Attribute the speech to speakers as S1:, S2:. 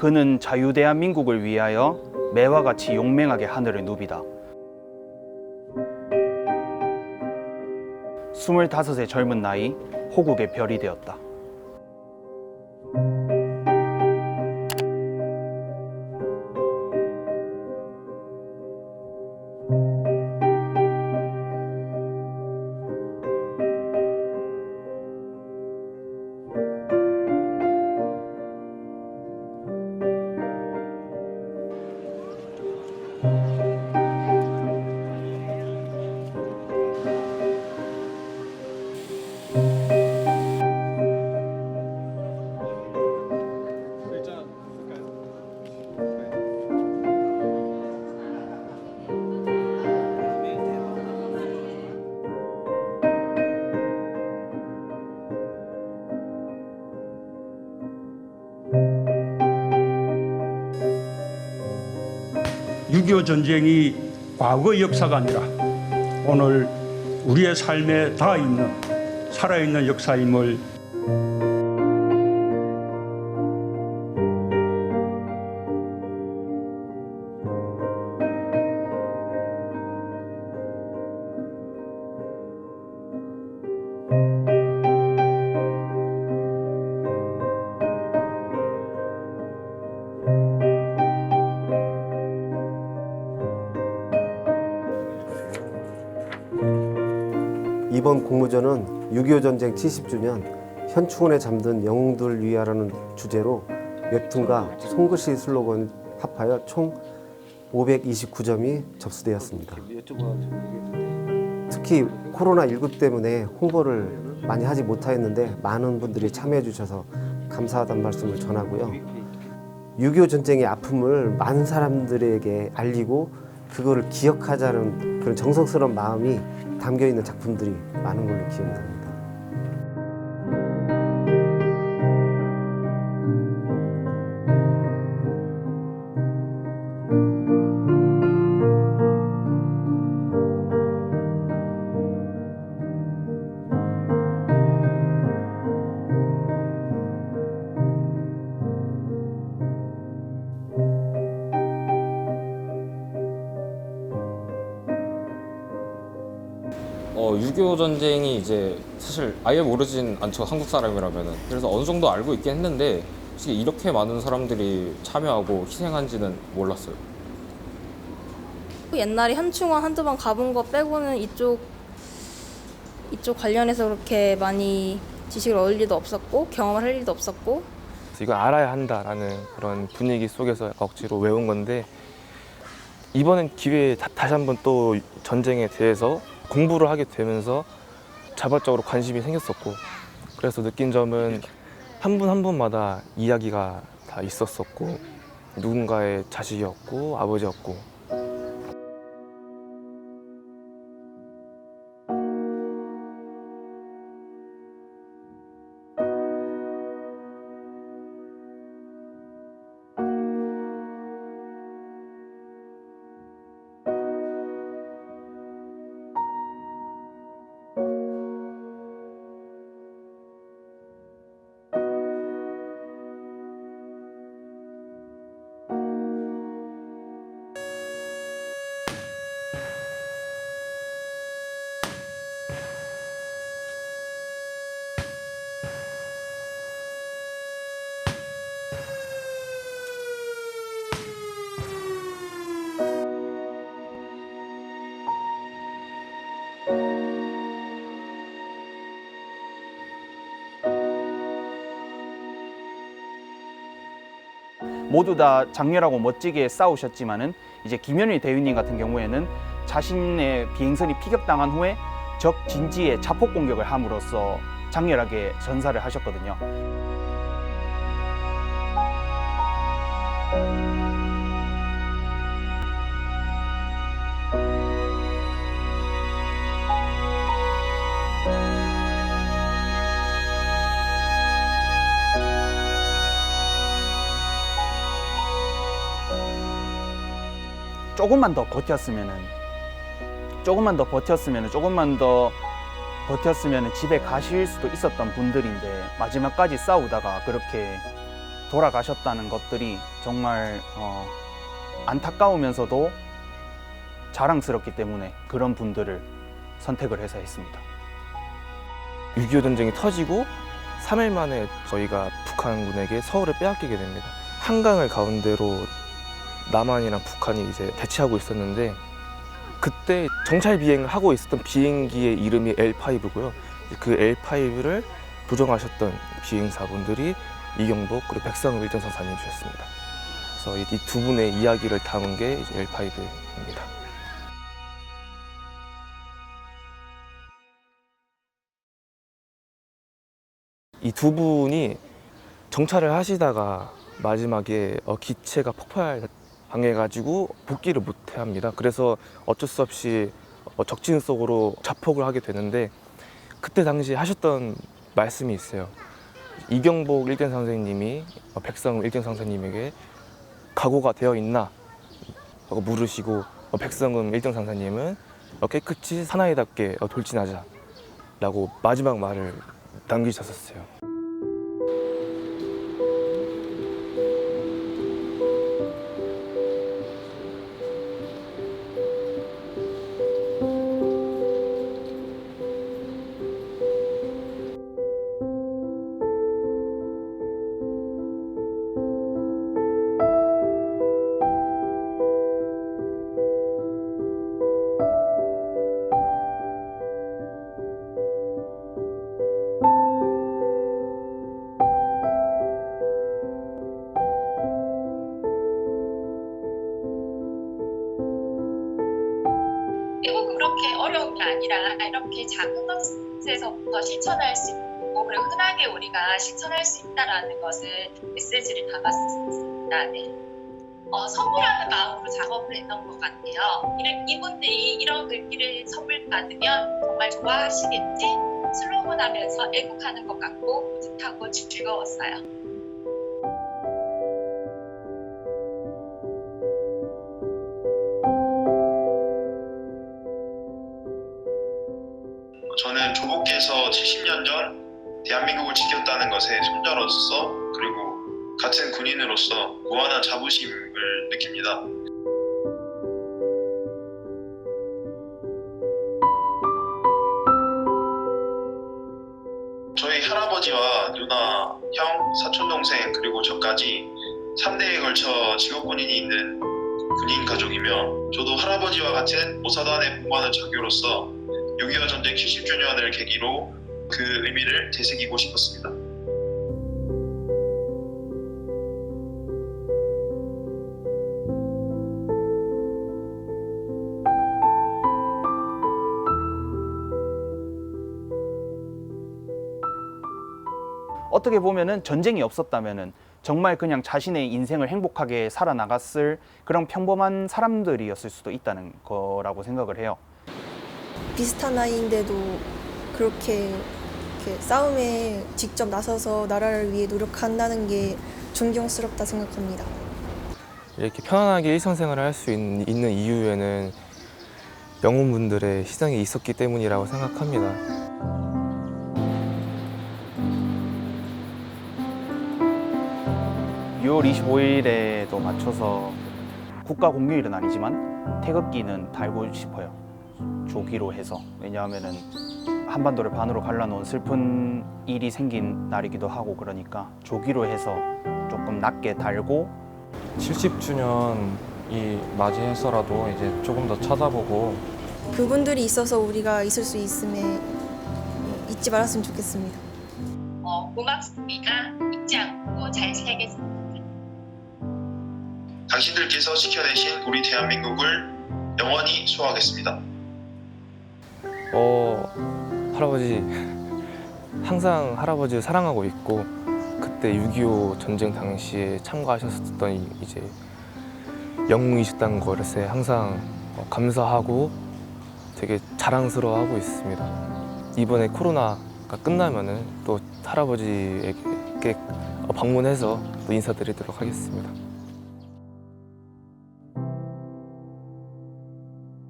S1: 그는 자유 대한민국을 위하여 매와 같이 용맹하게 하늘을 누비다. 스물다섯의 젊은 나이 호국의 별이 되었다.
S2: (6.25) 전쟁이 과거 역사가 아니라 오늘 우리의 삶에 닿아 있는 살아있는 역사임을
S3: 이번 공모전은 6.25 전쟁 70주년 현충원에 잠든 영웅들 위하라는 주제로 웹툰과 손글씨 슬로건 합하여 총 529점이 접수되었습니다. 특히 코로나19 때문에 홍보를 많이 하지 못하였는데 많은 분들이 참여해 주셔서 감사하다는 말씀을 전하고요. 6.25 전쟁의 아픔을 많은 사람들에게 알리고 그거를 기억하자는 그런 정성스러운 마음이 담겨 있는 작품들이 많은 걸로 기억이 납니다.
S4: 어, 6.25 전쟁이 이제 사실 아예 모르진 않죠 한국 사람이라면은 그래서 어느 정도 알고 있긴 했는데 솔직히 이렇게 많은 사람들이 참여하고 희생한지는 몰랐어요.
S5: 옛날에 현충원 한두 번 가본 거 빼고는 이쪽 이쪽 관련해서 그렇게 많이 지식을 얻을 일도 없었고 경험을 할 일도 없었고
S6: 이걸 알아야 한다라는 그런 분위기 속에서 억지로 외운 건데 이번엔 기회에 다, 다시 한번 또 전쟁에 대해서 공부를 하게 되면서 자발적으로 관심이 생겼었고 그래서 느낀 점은 한 분 한 분마다 이야기가 다 있었었고 누군가의 자식이었고 아버지였고
S1: 모두 다 장렬하고 멋지게 싸우셨지만은 이제 김현일 대위님 같은 경우에는 자신의 비행선이 피격당한 후에 적 진지에 자폭 공격을 함으로써 장렬하게 전사를 하셨거든요. 조금만 더 버텼으면은 조금만 더 버텼으면은 조금만 더 버텼으면은 집에 가실 수도 있었던 분들인데 마지막까지 싸우다가 그렇게 돌아가셨다는 것들이 정말 어, 안타까우면서도 자랑스럽기 때문에 그런 분들을 선택을 해서 했습니다.
S6: 6.25 전쟁이 터지고 3일 만에 저희가 북한군에게 서울을 빼앗기게 됩니다. 한강을 가운데로 남한이랑 북한이 이제 대치하고 있었는데 그때 정찰 비행을 하고 있었던 비행기의 이름이 L5고요. 그 L5를 조정하셨던 비행사분들이 이경복 그리고 백상우 일등 상사님이셨습니다. 그래서 이 두 분의 이야기를 담은 게 이제 L5입니다. 이 두 분이 정찰을 하시다가 마지막에 어, 기체가 폭발 당해가지고 복귀를 못해 합니다. 그래서 어쩔 수 없이 어, 적진 속으로 자폭을 하게 되는데 그때 당시 하셨던 말씀이 있어요. 이경복 1등 선생님이 어, 백성우 1등 선생님에게 각오가 되어 있나? 하고 물으시고 어, 백성음 1등 상사님은 어, 깨끗이 사나이답게 어, 돌진하자 라고 마지막 말을 남기셨었어요.
S7: 그렇게 어려운 게 아니라 이렇게 작은 것에서부터 실천할 수 있고 그리고 흔하게 우리가 실천할 수 있다라는 것을 메시지를 담았습니다. 네. 어, 선물하는 마음으로 작업을 했던 것 같아요. 이런, 이분들이 이런 글귀를 선물 받으면 정말 좋아하시겠지? 슬로건 하면서 애국하는 것 같고 뿌듯하고 즐거웠어요.
S8: 저는 조국께서 70년 전 대한민국을 지켰다는 것에 손자로서 그리고 같은 군인으로서 무한한 자부심을 느낍니다. 저희 할아버지와 누나, 형, 사촌 동생 그리고 저까지 3대에 걸쳐 직업군인이 있는 군인 가족이며 저도 할아버지와 같은 모사단에 복무하는 장교로서 6.25 전쟁 70주년을 계기로 그 의미를 되새기고 싶었습니다.
S1: 어떻게 보면은 전쟁이 없었다면은 정말 그냥 자신의 인생을 행복하게 살아나갔을 그런 평범한 사람들이었을 수도 있다는 거라고 생각을 해요.
S9: 비슷한 나이인데도 그렇게 이렇게 싸움에 직접 나서서 나라를 위해 노력한다는 게 존경스럽다 생각합니다.
S6: 이렇게 편안하게 일상생활을 할 수 있는 이유에는 영웅분들의 희생이 있었기 때문이라고 생각합니다.
S1: 6월 25일에도 맞춰서 국가 공휴일은 아니지만 태극기는 달고 싶어요. 조기로 해서 왜냐하면은 한반도를 반으로 갈라놓은 슬픈 일이 생긴 날이기도 하고 그러니까 조기로 해서 조금 낮게 달고
S10: 70주년이 맞이해서라도 이제 조금 더 찾아보고
S9: 그분들이 있어서 우리가 있을 수 있음에 잊지 말았으면 좋겠습니다.
S7: 어, 고맙습니다. 잊지 않고 잘 살겠습니다.
S8: 당신들께서 지켜내신 우리 대한민국을 영원히 수호하겠습니다.
S6: 어, 할아버지 항상 할아버지를 사랑하고 있고 그때 6.25 전쟁 당시에 참가하셨었던 이- 이제 영웅이셨다는 것에 항상 어, 감사하고 되게 자랑스러워하고 있습니다. 이번에 코로나가 끝나면은 또 할아버지에게 방문해서 또 인사드리도록 하겠습니다.